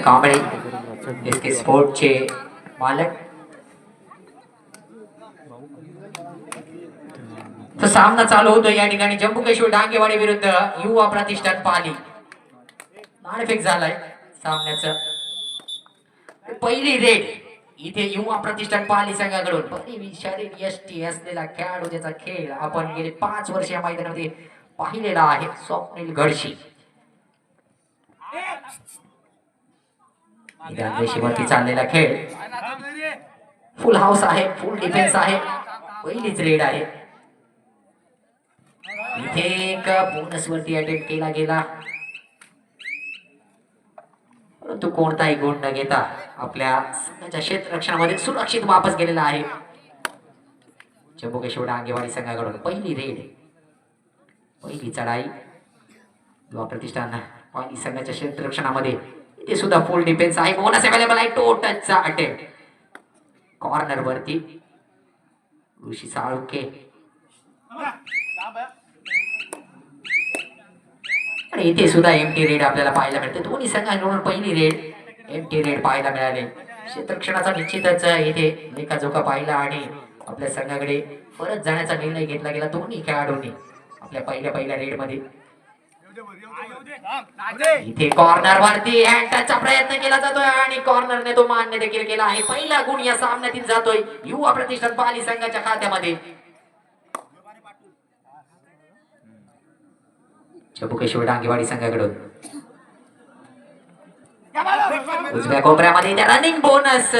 Kamble S के स्पोर्टचे मालक तर सामना चालू होतो या ठिकाणी जम्मू काश्मीर डांगेवाडी विरुद्ध युवा प्रतिष्ठान पाली नाणेफेक झालाय सामन्याचं. पहिली रेड इथे युवा प्रतिष्ठान पाली संघाकडून. बरी शरीर यष्टी असलेला खेळाडू त्याचा खेळ आपण गेले पाच वर्ष या मैदानामध्ये पाहिलेला आहे. स्वप्नील घडशी रेषेवरती चाललेला खेळ. फुल हाऊस आहे फुल डिफेन्स आहे. पहिलीच रेड आहे. इथे एक बोनस वरती अटेम्प्ट केला गेला. परंतु कोणताही गुण न घेता आपल्या संघाच्या क्षेत्ररक्षणामध्ये सुरक्षित वापस गेलेला आहे. जम्मू काश्मीर डांगेवाडी संघाकडून पहिली रेड पहिली चढाई. युवा प्रतिष्ठान पाणी संघाच्या क्षेत्ररक्षणामध्ये ते सुद्धा फुल डिफेन्स आहे. बोनस अवेलेबल आहे टोटलचा अटेम्प्ट कॉर्नर वरती. ऋषी साळुके आणि इथे सुद्धा एम टी रेड आपल्याला पाहायला मिळते. दोन्ही संघांकडून पहिली रेड एम टी रेड पाहायला मिळाले. क्षेत्रक्षणाचा निश्चितच इथे लेखाजोखा पाहिला आणि आपल्या संघाकडे परत जाण्याचा निर्णय घेतला गेला. दोन्ही खेळाडूंनी आपल्या पहिल्या पहिल्या रेडमध्ये. इथे कॉर्नर वरती हँडचा प्रयत्न केला जातोय आणि कॉर्नरने तो मान्य देखील केला आहे. पहिला गुण या सामन्यातील जातोय युवा प्रतिष्ठान पाली संघाच्या खात्यामध्ये. चबुकेश्वर डांगेवाडी संघाकडून. उजव्या कोपऱ्यामध्ये त्या रनिंग बोनस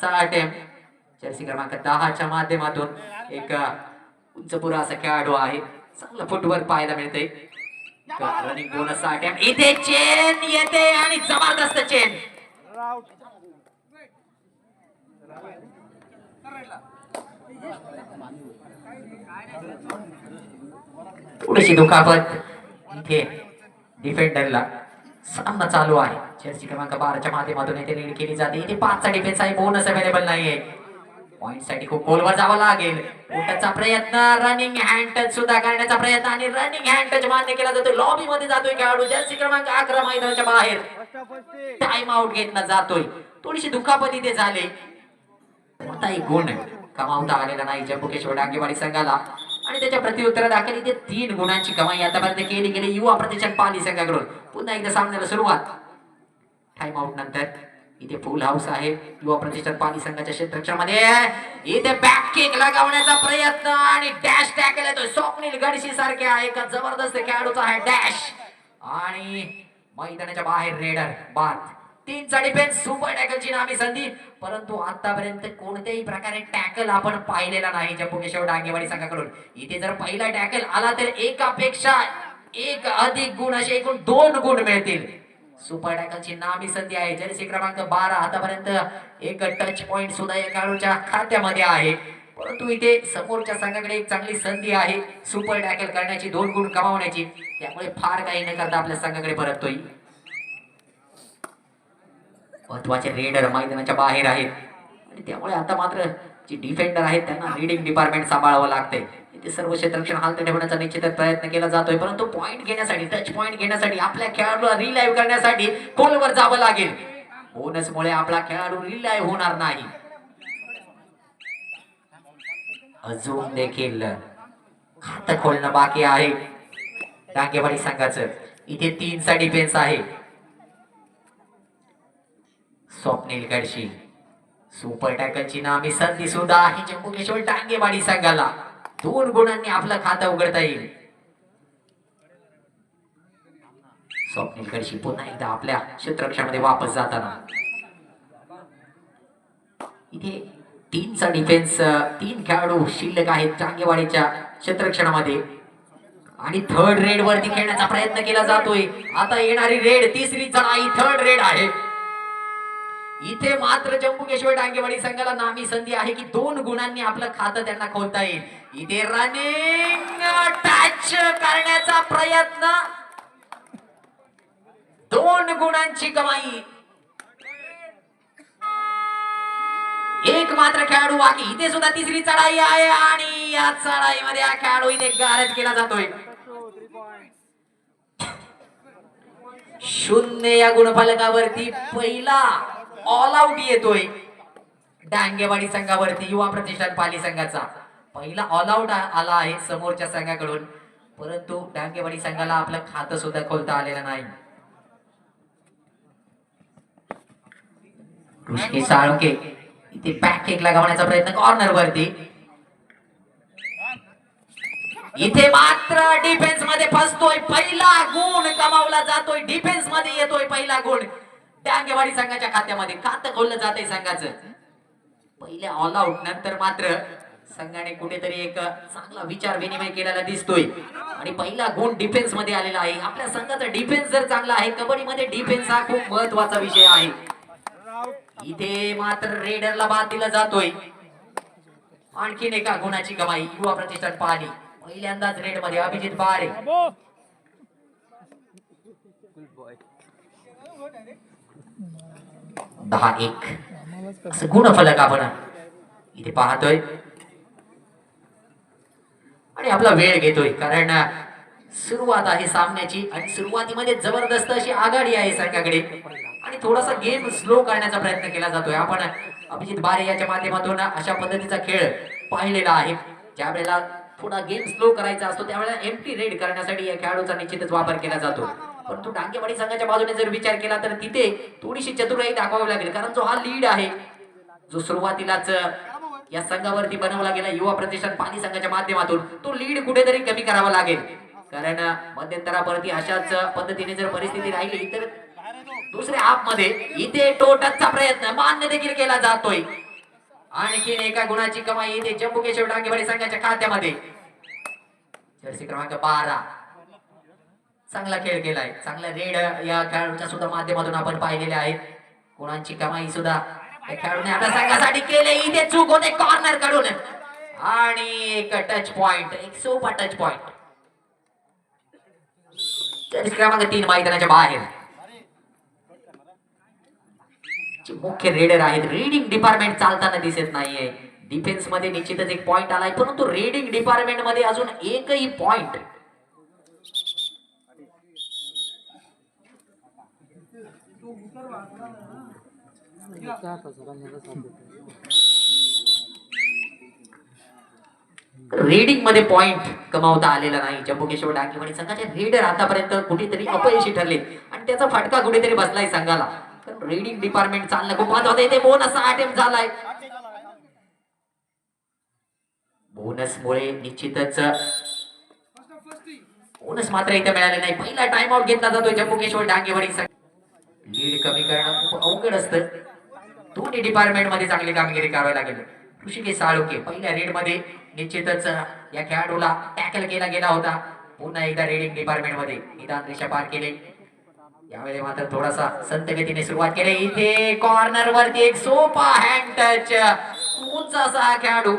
चा अटेम्प्ट जर्सी क्रमांक दहाच्या माध्यमातून एक अ, उंचपुरा असा खेळाडू आहे. चांगलं फुटवर पाहायला मिळतंय. इथे चेन येते आणि जबरदस्त चेन. थोडीशी दुखापत. इथे डिफेंडरला सामना चालू आहे. जर्सी क्रमांक बाराच्या माध्यमातून इथे लीड केली जाते. इथे पाचचा डिफेन्स आहे. बोनस अवेलेबल नाहीये. पॉइंटसाठी खूप खोलवर जावं लागेल. उठाचा प्रयत्न रनिंग हँड टच सुद्धा करण्याचा प्रयत्न आणि रनिंग हँड टच मान्य केला जातो लॉबी मध्ये जातोय खेळाडू. जर्सी क्रमांक अकरा मैदानाच्या बाहेर. टाइम आउट घेतला जातोय. थोडीशी दुखापत इथे झाली. एक गुण कमावता आलेला नाही जम्बुकेश्वर डांगेवाडी संघाला. आणि त्याच्या प्रत्युत्तर दाखल इथे तीन गुणांची कमाई आतापर्यंत केली गेली. युवा प्रतिष्ठान पाली संघाकडून. पुन्हा एकदा सामन्याला सुरुवात. टाइम आउट नंतर. इथे फुल हाऊस आहे. युवा प्रतिष्ठान पाणी संघाच्या क्षेत्रक्षामध्ये इथे बॅक किक लगावण्याचा प्रयत्न आणि डॅश टॅकल येतोय. स्वप्नील गडशी सारख्या आहे. का जबरदस्त खेळाडूचा आहे डॅश आणि मैदानाच्या बाहेर रेडर बाद. तीनचा डिफेन्स सुपर टॅकलची नामी संधी. परंतु आतापर्यंत कोणत्याही प्रकारे टॅकल आपण पाहिलेला नाही जम्मू डांगेवाडी संघाकडून. इथे जर पहिला टॅकल आला तर एकापेक्षा एक अधिक गुण असे एकूण दोन गुण मिळतील. सुपर टॅकलची नामी संधी आहे. जर्सी क्रमांक बारा आतापर्यंत एक टच पॉइंट सुद्धा या खेळाडूच्या खात्यामध्ये आहे. परंतु इथे समोरच्या संघाकडे एक चांगली संधी आहे. सुपर टॅकल करण्याची दोन गुण कमावण्याची त्यामुळे फार काही न करता आपल्या संघाकडे परततोय. महत्त्वाचे रेडर मैदानाच्या बाहेर आहेत. आणि त्यामुळे आता मात्र जे डिफेंडर आहेत त्यांना रिडिंग डिपार्टमेंट सांभाळावं लागतंय. सर्व क्षेत्रक्षण हालत ठेवण्याचा निश्चितच प्रयत्न केला जातोय. परंतु पॉईंट घेण्यासाठी टच पॉईंट घेण्यासाठी आपल्या खेळाडूला रिलाईव्ह करण्यासाठी खोलवर जावं लागेल. बोनसमुळे आपला खेळाडू रिलाईव्ह होणार नाही. अजून देखील खातं खोलणं बाकी आहे. टांगेवाडी संघाचं. इथे तीनचा डिफेन्स आहे. स्वप्नील गडशी. सुपर टॅकलची नामी संधी सुद्धा आहे जम्मू टांगेवाडी संघाला. दोन गुणांनी आपलं खातं उघडता येईल. स्वप्नील गडशी पुन्हा एकदा आपल्या क्षेत्रक्षामध्ये वापस जाताना. इथे तीनचा डिफेन्स तीन खेळाडू शिल्लक आहेत टांगेवाडीच्या क्षेत्रक्षणामध्ये आणि थर्ड रेड वरती खेळण्याचा प्रयत्न केला जातोय. आता येणारी रेड तिसरी चढाई थर्ड रेड आहे. इथे मात्र जम्बुकेश्वर काश्मीर डांगेवाडी संघाला नामी संधी आहे की दोन गुणांनी आपलं खातं त्यांना खोलता येईल. इथे रनिंग टॅच करण्याचा प्रयत्न. दोन गुणांची कमाई. एक मात्र खेळाडू बाकी. इथे सुद्धा तिसरी चढाई आहे आणि या चढाईमध्ये हा खेळाडू इथे गारद केला जातोय. शून्य या गुणफलकावरती पहिला ऑल आउट येतोय. डांगेवाडी संघावरती युवा प्रतिष्ठान पाली संघाचा. पहिला ऑलआउट आला आहे समोरच्या संघाकडून. परंतु डांगेवाडी संघाला आपलं खातं सुद्धा खोलता आलेलं नाही. ऋषिके साळुंके इथे बॅक किक लगावण्याचा प्रयत्न कॉर्नर वरती. इथे मात्र डिफेन्समध्ये फसतोय. पहिला गुण कमावला जातोय. डिफेन्समध्ये येतोय पहिला गुण. डांगेवाडी संघाच्या खात्यामध्ये खातं खोललं जातंय संघाचं. पहिले ऑल आउट नंतर मात्र संघाने कुठेतरी एक चांगला विचार विनिमय केलेला दिसतोय. आणि पहिला गुण डिफेन्समध्ये आलेला आहे. आपल्या संघाचा डिफेन्स जर चांगला आहे कबड्डीमध्ये डिफेन्स हा खूप महत्त्वाचा विषय आहे. इथे मात्र रेडरला बाद दिला जातोय. आणखीन एका गुणाची कमाई युवा प्रतिष्ठान पाहणी. पहिल्यांदाच रेडमध्ये अभिजित बारे. दहा एक. असं गुणफलक आपण इथे पाहतोय. आणि आपला वेळ घेतोय. कारण सुरुवात आहे सामन्याची आणि सुरुवातीमध्ये जबरदस्त अशी आघाडी आहे संघाकडे. आणि थोडासा गेम स्लो करण्याचा प्रयत्न केला जातोय. आपण अभिजित बारे याच्या माध्यमातून अशा पद्धतीचा खेळ पाहिलेला आहे. ज्या वेळेला थोडा गेम स्लो करायचा असतो त्यावेळेला एमटी रेड करण्यासाठी या खेळाडूचा निश्चितच वापर केला जातो. परंतु डांगेवाडी संघाच्या बाजूने जर विचार केला तर तिथे थोडीशी चतुराई दाखवावी लागेल. कारण जो हा लीड आहे जो सुरुवातीलाच या संघावरती बनवला गेला युवा प्रतिष्ठान पाणी संघाच्या माध्यमातून. तो लीड कुठेतरी कमी करावा लागेल. कारण मध्यंतरावरती अशाच पद्धतीने जर परिस्थिती राहिली तर दुसऱ्या आपमध्ये इथे टोटचा प्रयत्न मान्य देखील केला जातोय. आणखीन एका गुणाची कमाई इथे जम्मू केशव डांगेवाडी संघाच्या खात्यामध्ये. जर्सी क्रमांक बारा. चांगला खेळ केलाय. चांगला रेड या खेळाडूच्या सुद्धा माध्यमातून आपण पाहिलेले आहेत गुणांची कमाई सुद्धा खेळाडूने आपल्या संघासाठी केले इथे चूक होते कॉर्नरकडून आणि एक टच पॉइंट एक सोपा टच पॉइंट क्रमांक तीन मैदानाच्या बाहेर. मुख्य रेडर आहेत रीडिंग डिपार्टमेंट चालताना दिसत नाहीये. डिफेन्समध्ये निश्चितच एक पॉइंट आलाय परंतु रीडिंग डिपार्टमेंटमध्ये अजून एकही पॉइंट रीडिंगमध्ये पॉइंट कमावता आलेला नाही. जम्बुकेश्वर केशव डांगेवाडी संघाचे रीडर आतापर्यंत कुठेतरी अपयशी ठरले. आणि त्याचा फटका कुठेतरी बसलाय संघाला. रीडिंग डिपार्टमेंट चालणं खूप महत्वाचं आहे. इथे बोनस अटेम्प्ट झालाय. बोनस मुळे निश्चितच बोनस मात्र इथे मिळाले नाही. पहिला टाइम आउट घेतला जातोय जम्मू केशव डांगेवाडी लीड कमी करणं खूप अवघड असतं. दोन्ही डिपार्टमेंटमध्ये चांगली कामगिरी करावी लागेल. ऋषिकेश साळुके पहिल्या रेडमध्ये निश्चितच या खेळाडूला टॅकल केला गेला होता. पुन्हा एकदा रेडिंग डिपार्टमेंटमध्ये निदान रेषा पार केले. यावेळी मात्र थोडासा संत गतीने सुरुवात केली. इथे कॉर्नर वरती एक सोपा हँड टच उंच असा हा खेळाडू.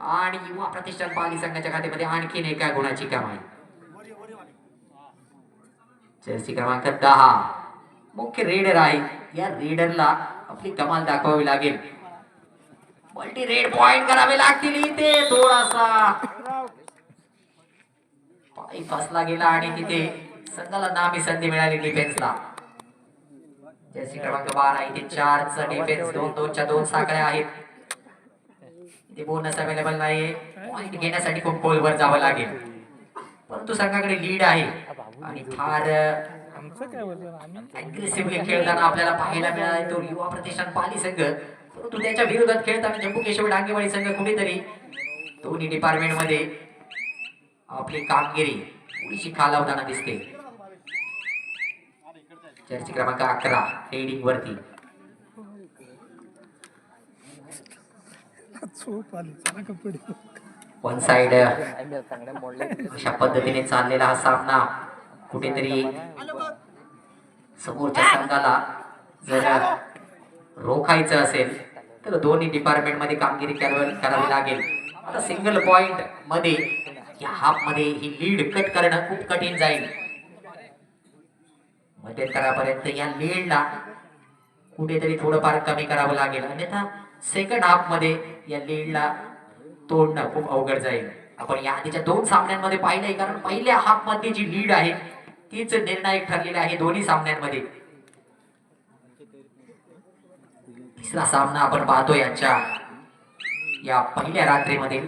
आणि युवा प्रतिष्ठान पाली संघाच्या खात्यामध्ये आणखीन एका गुणाची कमाई. जर्सी क्रमांक दहा. मुख्य रेडर आहे. या रेडरला आपली कमाल दाखवावी लागेल. मल्टी रेड पॉइंट करावे लागतील इथे थोडासा. पाय फसला गेला आणि तिथे संघाला नामी संधी मिळाली डिफेन्सला जर्सी क्रमांक बारा इथे चारचा डिफेन्स दोन दोनच्या दोन साखळ्या आहेत. इथे बोनस अवेलेबल नाही पॉइंट घेण्यासाठी खूप खोलवर जावं लागेल. परंतु संघाकडे लीड आहे. आणि फार अग्रेसिव्हली खेळताना आपल्याला पाहायला मिळाला तो युवा प्रतिष्ठान पाली संघ. परंतु त्याच्या विरोधात खेळताना जम्मू केशव डांगेवाडी संघ कुठेतरी दोन्ही डिपार्टमेंटमध्ये आपली कामगिरी थोडीशी खालावताना दिसते. चर्ची क्रमांक अकरा हेडिंग वरती. वन साइड अशा पद्धतीने चाललेला हा सामना कुठेतरी समोरच्या संघाला जर रोखायचं असेल तर दोन्ही डिपार्टमेंटमध्ये कामगिरी करावी करावी लागेल. आता सिंगल पॉइंटमध्ये या हाफमध्ये ही लीड कट करणं खूप कठीण जाईल. मध्यंतरापर्यंत या लीडला कुठेतरी थोडंफार कमी करावं लागेल. अन्यथा सेकंड हाफमध्ये या लीडला तोडणं खूप अवघड जाईल. आपण या आधीच्या दोन सामन्यांमध्ये पाहिलंय कारण पहिल्या हाफमध्ये जी लीड आहे तीच निर्णायक ठरलेली आहे दोन्ही सामन्यांमध्ये. तिसरा सामना आपण पाहतोय यांच्या या पहिल्या रात्रीमध्ये.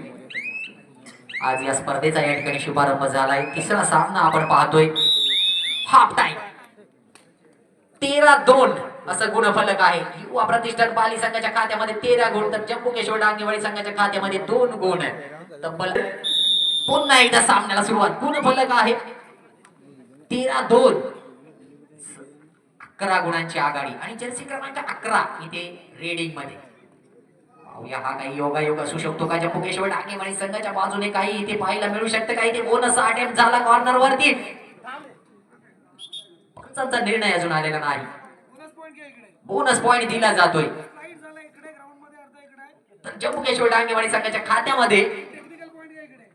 आज या स्पर्धेचा या ठिकाणी शुभारंभ झालाय. तिसरा सामना आपण पाहतोय. हाफ टाइम तेरा दोन असं गुणफलक आहे. युवा प्रतिष्ठान पाली संघाच्या खात्यामध्ये तेरा गुण तर जम्मू डांगेवाडी संघाच्या खात्यामध्ये दोन गुण. तब्बल पुन्हा एकदा सामन्याला सुरुवात. गुणफलक आहे. तेरा दोन. अकरा गुणांची आघाडी. आणि जर्सी क्रमांक अकरा इथे रेडिंगमध्ये हा काही योगा योग असू शकतो का? जम्मू डाके आणि संघाच्या बाजूने काही इथे पाहायला मिळू शकतं का? इथे बोनस अटेम्प्ट झाला कॉर्नर वरती. पंचांचा निर्णय अजून आलेला नाही. बोनस पॉईंट पॉइंट दिला जातोय. तर जम्मू काश्मीर डांगेवाडी संघाच्या खात्यामध्ये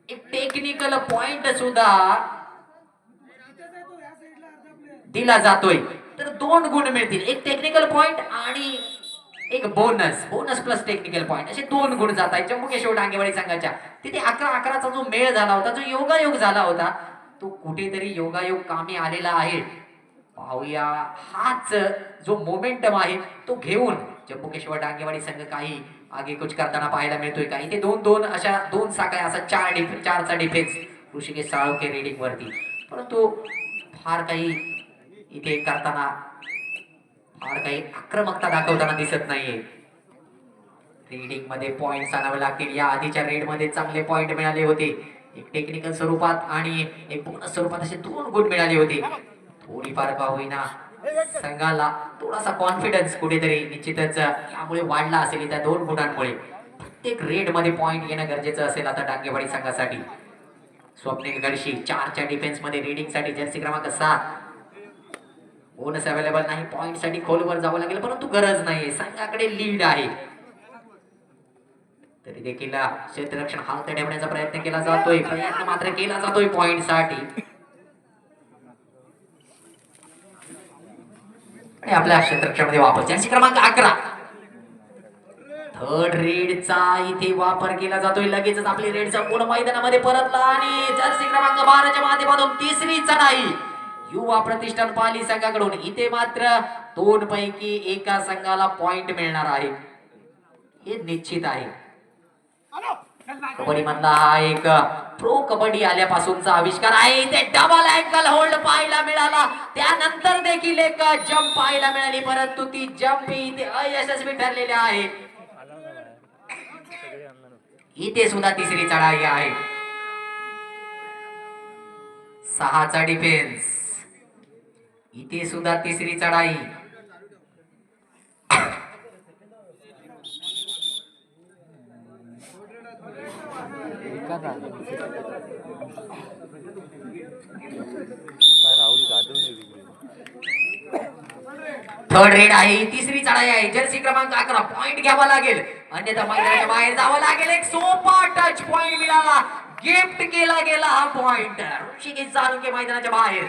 एक टेक्निकल पॉइंट सुद्धा दिला जातोय. तर दोन गुण मिळतील. एक टेक्निकल पॉइंट आणि एक bonus bonus plus technical point असे दोन गुण जात आहेत जम्मू काश्मीर डांगेवाडी संघाच्या. तिथे अकरा अकराचा जो मेळ झाला होता जो योगायोग झाला होता तो कुठेतरी योगायोग कामी आलेला आहे. पाहूया. हाच जो मोमेंटम आहे तो घेऊन जम्मू केशव डांगेवाडी संघ काही आगे कुछ करताना पाहायला मिळतोय का? इथे दोन दोन अशा दोन साखळ्या असा चार डिफेन्स चारचा डिफेन्स ऋषिकेश साळुके रेडिंग वरती. परंतु फार काही इथे करताना फार काही आक्रमकता दाखवताना दिसत नाहीये. रीडिंगमध्ये पॉइंट आणावे लागतील. या आधीच्या रेडमध्ये चांगले पॉइंट मिळाले होते. एक टेक्निकल स्वरूपात आणि एक बोनस स्वरूपात असे दोन गुण मिळाले होते. थोडीफार का होईना संघाला थोडासा कॉन्फिडन्स कुठेतरी निश्चितच यामुळे वाढला असेल त्या दोन गुणांमुळे. प्रत्येक रेडमध्ये पॉइंट घेणं गरजेचं असेल आता डांगेवाडी संघासाठी. स्वप्नील गडशी चारच्या डिफेन्समध्ये रेडिंगसाठी जर्सी क्रमांक सात बोनस अवेलेबल नाही. पॉइंटसाठी खोलवर जावं लागेल परंतु गरज नाही संघाकडे लीड आहे. तरी देखील क्षेत्ररक्षण हात ठेवण्याचा प्रयत्न केला जातोय. प्रयत्न मात्र केला जातोय पॉइंटसाठी. आणि आपल्या क्षेत्ररक्षणामध्ये वापर. ज्यांची क्रमांक अकरा. थर्ड रेडचा इथे वापर केला जातोय. लगेचच आपली रेड संपूर्ण मैदानामध्ये परतला आणि जर्सी क्रमांक बाराच्या माध्यमातून तिसरी चढाई. युवा प्रतिष्ठान पाली संघाकडून. इथे मात्र दोन पैकी एका संघाला पॉइंट मिळणार आहे. हे निश्चित आहे. कबड्डी मधला हा एक प्रो कबड्डी आल्यापासूनचा आविष्कार आहे. इथे डबल अँकल होल्ड पाहायला मिळाला. त्यानंतर देखील एक जम्प पाहायला मिळाली. परंतु ती जम्प इथे अयशस्वी ठरलेली आहे. इथे सुद्धा तिसरी चढाई आहे. सहाचा डिफेन्स इथे सुद्धा तिसरी चढाई. थर्ड रेड आहे तिसरी चढाई आहे. जर्सी क्रमांक अकरा. पॉइंट घ्यावा लागेल. अन्यथा मैदानाच्या बाहेर जावं लागेल. एक सोपा टच पॉइंट मिळाला. गिफ्ट केला गेला हा पॉइंट ऋषिकेश चालुके मैदानाच्या बाहेर.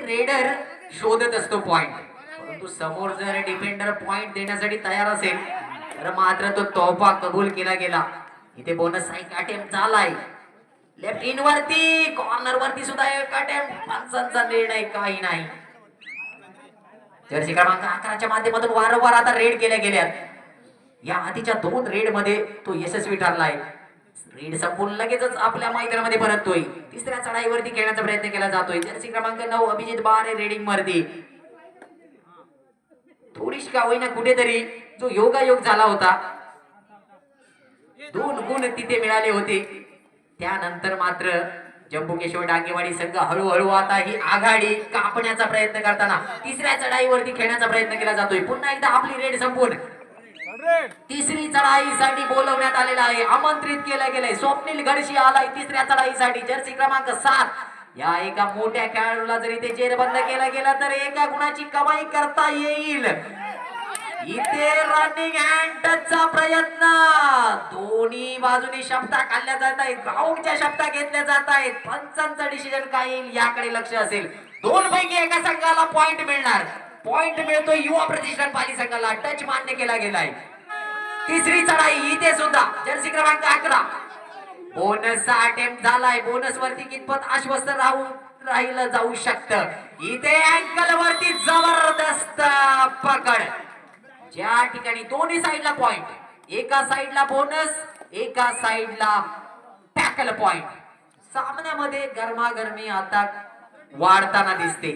रेडर शोधत असतो पॉइंट परंतु समोर जर डिफेंडर पॉइंट देण्यासाठी तयार असेल तर मात्र तो तोफा कबूल केला गेला. इथे बोनस एक अटेम्प्ट झालाय लेफ्ट इन वरती कॉर्नर वरती सुद्धा एक अटेम्प्ट पंचांचा निर्णय काही नाही. जर्सी क्रमांक अकराच्या माध्यमातून वारंवार आता रेड केल्या गेल्यात. या आधीच्या दोन रेडमध्ये तो यशस्वी ठरलाय. रीड संपून लगेचच आपल्या मैदानामध्ये परततोय. तिसऱ्या चढाईवरती खेळण्याचा प्रयत्न केला जातोय. जर्सी क्रमांक नऊ अभिजित बारे रेडिंग वरती. थोडीशी का होईना कुठेतरी जो योगायोग झाला होता दोन गुण तिथे मिळाले होते. त्यानंतर मात्र जम्बू केशव डांगेवाडी संघ हळूहळू आता ही आघाडी कापण्याचा प्रयत्न करताना तिसऱ्या चढाईवरती खेळण्याचा प्रयत्न केला जातोय. पुन्हा एकदा आपली रेड संपून. तिसरी चढाईसाठी बोलवण्यात आलेला आहे. आमंत्रित केलं गेलंय. स्वप्नील गडशी आलाय तिसऱ्या चढाईसाठी. जर्सी क्रमांक सात. या एका मोठ्या खेळाडूला जरी ते जेरबंद केलं गेलं तर एका गुणाची कमाई करता येईल. इथे रनिंग हँडचा प्रयत्न. दोन्ही बाजूनी शब्दा खाल्ल्या जात आहेत. ग्राउंडच्या शब्दा घेतल्या जात आहेत. पंचांचा डिसिजन काय येईल याकडे लक्ष असेल. दोन पैकी एका संघाला पॉइंट मिळणार. पॉइंट मिळतो युवा प्रतिष्ठान पाली संघाला. टच मान्य केला गेलाय. तिसरी चढाई इथे सुद्धा. जर्सी क्रमांक अकरा. बोनसचा अटेम्प्ट झालाय. बोनस वरती कितपत आश्वस्त राहू राहिलं जाऊ शकतं? इथे अँकल वरती जबरदस्त पकड. ज्या ठिकाणी दोन्ही साईडला पॉइंट एका साईडला बोनस एका साईडला टॅकल पॉइंट सामन्यामध्ये गरमागरमी आता वाढताना दिसते.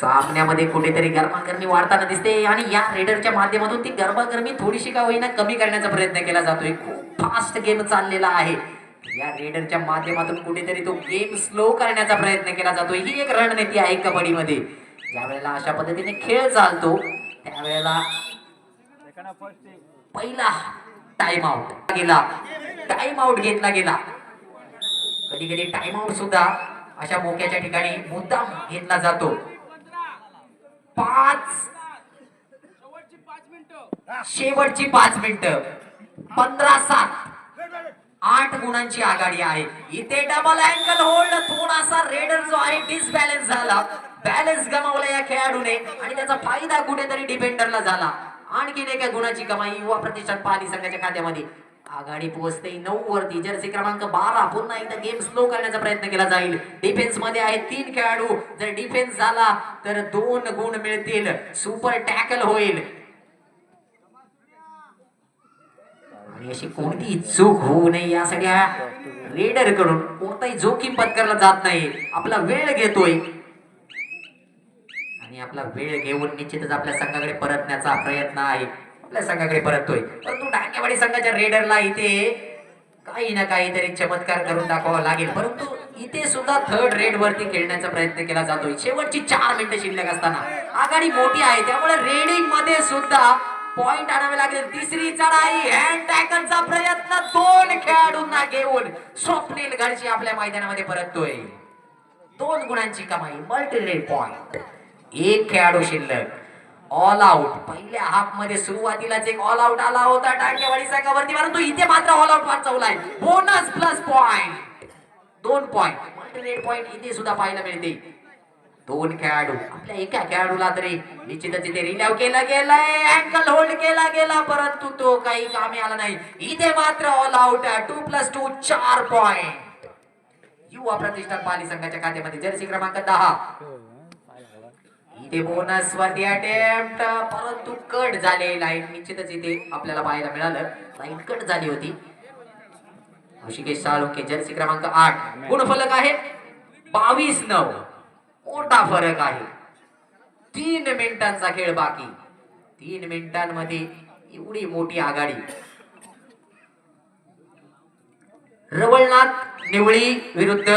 सामन्यामध्ये कुठेतरी गरमागरमी वाढताना दिसते आणि या रेडरच्या माध्यमातून ती गरमागरमी थोडीशी का होईना कमी करण्याचा प्रयत्न केला जातोय. खूप फास्ट गेम चाललेला आहे. या रेडरच्या माध्यमातून कुठेतरी तो गेम स्लो करण्याचा प्रयत्न केला जातोय. ही एक रणनीती आहे कबड्डीमध्ये. ज्या वेळेला अशा पद्धतीने खेळ चालतो त्यावेळेला पहिला टाइम आउट गेला. टाइम आउट घेतला गेला. कधी कधी टाइम आउट सुद्धा अशा मोक्याच्या ठिकाणी मुद्दाम घेतला जातो. पाच. शेवटची पाच मिनिटं. शेवटची पाच मिनिटं. पंधरा सात. आठ गुणांची आघाडी आहे. इथे डबल अँगल होल्ड. थोडासा रेडर जो आहे डिसबॅलन्स झाला. बॅलन्स गमावला या खेळाडूने. आणि त्याचा फायदा कुठेतरी डिफेंडरला झाला. आणखीन एका गुणाची कमाई युवा प्रतिष्ठान पाहणी संघाच्या खात्यामध्ये. आघाडी पोहोचते. नऊ वरती जर्सी क्रमांक बारा. पुन्हा एकदा गेम स्लो करण्याचा प्रयत्न केला जाईल. डिफेन्समध्ये आहे तीन खेळाडू. जर डिफेन्स झाला तर दोन गुण मिळतील. सुपर टॅकल होईल. आणि अशी कोणतीही चूक होऊ नये यासाठी हा रेडरकडून कोणताही जोखीम पत्करला जात नाही. आपला वेळ घेतोय. आणि आपला वेळ घेऊन निश्चितच आपल्या संघाकडे परतण्याचा प्रयत्न आहे. आपल्या संघाकडे परततोय. परंतु डांगेवाडी संघाच्या रेडरला इथे काही ना काहीतरी चमत्कार करून दाखवावा लागेल. परंतु इथे सुद्धा थर्ड रेड वरती खेळण्याचा प्रयत्न केला जातोय. शेवटची चार मिनिटं शिल्लक असताना. आघाडी मोठी आहे. त्यामुळे रेडिंगमध्ये सुद्धा पॉइंट आणावे लागेल. तिसरी चढाई हँड टॅकलचा प्रयत्न. दोन खेळाडूंना घेऊन स्वप्नील घरची आपल्या मैदानामध्ये परततोय. दोन गुणांची कमाई. मल्टी रेड पॉइंट एक खेळाडू शिल्लक. ऑल आउट पहिल्या हाफमध्ये सुरुवातीलाच एक ऑल आउट आला होता टाकेवाडी संघावरती परंतु इथे मात्र ऑल आउट वाचवलाय बोनस प्लस पॉइंट दोन पॉइंट मल्टी पॉइंट इथे सुद्धा पाहायला मिळते. दोन खेळाडू. आपल्या एका खेळाडूला तरी निश्चितच इथे रिलाव केला गेलाय. अँकल होल्ड केला गेला परंतु तो काही कामी आला नाही. इथे मात्र all out two plus two चार पॉइंट युवा प्रतिष्ठान पाली संघाच्या खात्यामध्ये. जर्सी क्रमांक दहा. इथे बोनस वरती अटेम्प्ट परंतु कट झाले. लाईन निश्चितच इथे आपल्याला पाहायला मिळालं. लाईन कट झाली होती. ऋषिकेश साळुंके जर्सी क्रमांक आठ. गुणफलक आहे. बावीस नऊ. मोठा फरक आहे. तीन मिनिटांचा खेळ बाकी. तीन मिनिटांमध्ये एवढी मोठी आघाडी. रवळनाथ निवळी विरुद्ध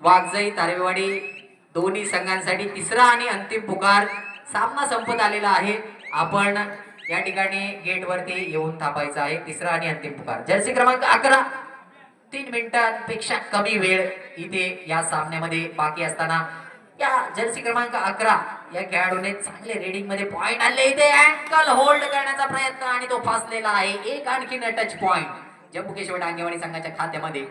वाघजई तारेवाडी दोन्ही संघांसाठी तिसरा आणि अंतिम पुकार सामना संपत आलेला आहे. आपण या ठिकाणी गेटवरती येऊन थांबायचा आहे. तिसरा आणि अंतिम पुकार. जर्सी क्रमांक अकरा. तीन मिनिटांपेक्षा कमी वेळ इथे या सामन्यामध्ये बाकी असताना या जर्सी क्रमांक अकरा या खेळाडूने चांगले रेडिंगमध्ये पॉइंट आणले. इथे अँकल होल्ड करण्याचा प्रयत्न आणि तो फासलेला आहे. एक आणखीन टच पॉइंट जम्मू केशव डांगेवाडी संघाच्या खात्यामध्ये.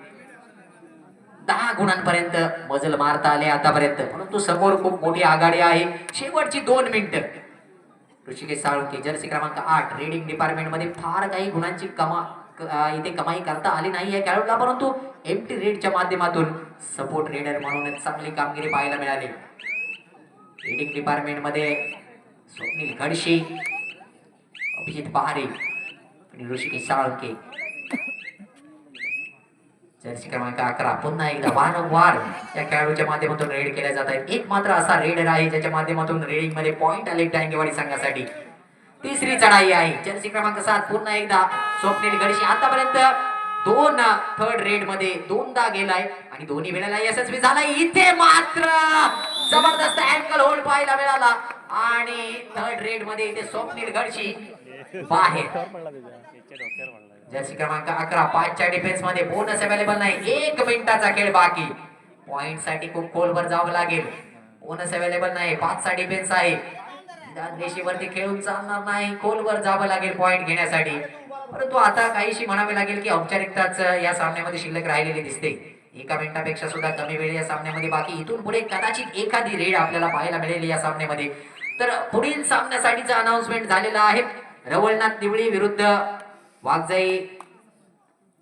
दहा गुणांपर्यंत मजल मारता आले आतापर्यंत. परंतु समोर खूप मोठी आघाडी आहे. शेवटची दोन मिनिटं. ऋषिकेश साळुंके जर्सी क्रमांक आठ रेडिंग डिपार्टमेंटमध्ये फार काही गुणांची कमा इथे कमाई करता आली नाही या खेळाडूला परंतु एमटी रेडच्या माध्यमातून सपोर्ट रेडर म्हणून चांगली कामगिरी पाहायला मिळाली. रेडिंग डिपार्टमेंटमध्ये स्वप्नील गडशी अभिजित पहारे आणि ऋषिकेश साळुंके. जर्सी क्रमांक अकरा. पुन्हा एकदा वारंवार या खेळाडूच्या माध्यमातून रेड केल्या जात आहेत. एक मात्र असा रेडर आहे ज्याच्या माध्यमातून रेडिंगमध्ये पॉइंट आले टांगेवाडी संघासाठी. तिसरी चढाई आहे. जर्सी क्रमांक सात. पुन्हा एकदा स्वप्नील गडशी आतापर्यंत दोन थर्ड रेडमध्ये दोनदा गेलाय आणि दोन्ही वेळेला यशस्वी झालाय. इथे मात्र जबरदस्त अँकल होल्ड पाहायला मिळाला आणि थर्ड रेडमध्ये इथे स्वप्नील गडशी बाहेर. जर्सी क्रमांक अकरा पाचच्या डिफेन्समध्ये बोनस अवेलेबल नाही. एक मिनिटाचा खेळ बाकी. पॉइंटसाठी खूप खोलवर जावं लागेल. बोनस अवेलेबल नाही. पाचचा डिफेन्स आहे. निदान रेषेवरती खेळून चालणार नाही. खोलवर जावं लागेल पॉइंट घेण्यासाठी. परंतु आता काहीशी म्हणावे लागेल की औपचारिकताच या सामन्यामध्ये शिल्लक राहिलेली दिसते. एका मिनिटापेक्षा सुद्धा कमी वेळ या सामन्यामध्ये बाकी. इथून पुढे कदाचित एखादी रेड आपल्याला पाहायला मिळेल या सामन्यामध्ये. तर पुढील सामन्यासाठीचं अनाउन्समेंट झालेलं आहे. रवळनाथ दिवळी विरुद्ध वाघजाई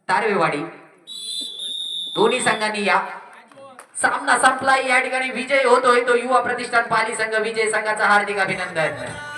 तारवेवाडी दोन्ही संघांनी या सामना संपला. या ठिकाणी विजय होतोय. तो युवा प्रतिष्ठान पाली संघ विजय संघाचा हार्दिक अभिनंदन.